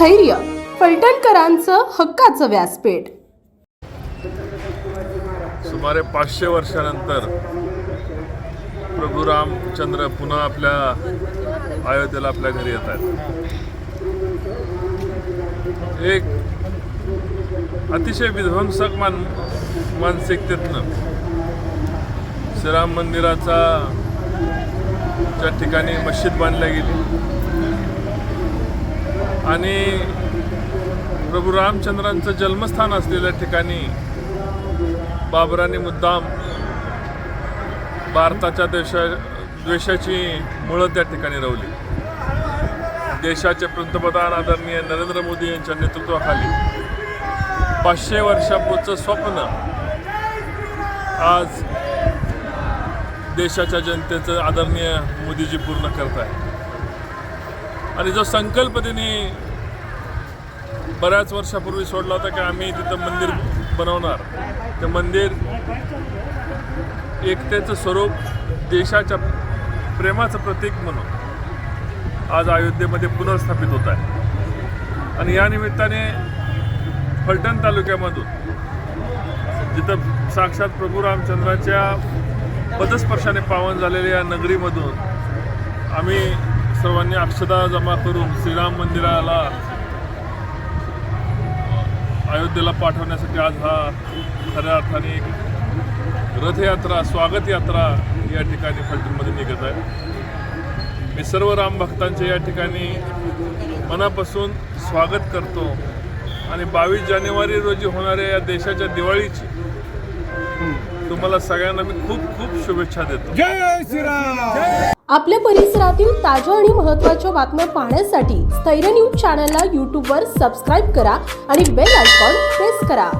स्थैर्य फलटणकरांचं हक्काचं व्यासपीठ. सुमारे पाचशे वर्षानंतर प्रभू रामचंद्र पुन्हा आपल्या अयोध्येला आपल्या घरी येत आहेत. एक अतिशय विध्वंसक मान मानसिकतेतनं श्रीराम मंदिराचा ज्या ठिकाणी मस्जिद बांधल्या गेली आणि प्रभू रामचंद्रांचं जन्मस्थान असलेल्या ठिकाणी बाबराने मुद्दाम भारताच्या देशा द्वेषाची मुळं त्या ठिकाणी रवली. देशाचे पंतप्रधान आदरणीय नरेंद्र मोदी यांच्या नेतृत्वाखाली पाचशे वर्षापूर्वचं स्वप्न आज देशाच्या जनतेचं आदरणीय मोदीजी पूर्ण करत आहे आणि जो संकल्प तिने बऱ्याच वर्षापूर्वी सोडला होता की आम्ही तिथं मंदिर बनवणार. ते मंदिर एकतेचं स्वरूप देशाच्या प्रेमाचं प्रतीक म्हणून आज अयोध्येमध्ये पुनर्स्थापित होत आहे. आणि या निमित्ताने फलटण तालुक्यामधून जिथं साक्षात प्रभू रामचंद्राच्या पदस्पर्शाने पावन झालेल्या या नगरीमधून आम्ही सर्वांनी अक्षता जमा करून श्रीराम मंदिराला अयोध्येला पाठवण्यासाठी आज हा खऱ्या अर्थाने एक रथयात्रा स्वागत यात्रा या ठिकाणी फलटणमध्ये निघत आहे. मी सर्व राम भक्तांचे या ठिकाणी मनापासून स्वागत करतो. आणि बावीस जानेवारी रोजी होणाऱ्या या देशाच्या दिवाळीची तुम्हाला सगळ्यांना मी खूप खूप शुभेच्छा देतो. जय श्रीराम! आपल्या परिसरातील ताज्या आणि महत्त्वाच्या बातम्या पाहण्यासाठी स्थैर्य न्यूज चॅनलला यूट्यूबवर सबस्क्राईब करा आणि बेल आयकॉन प्रेस करा.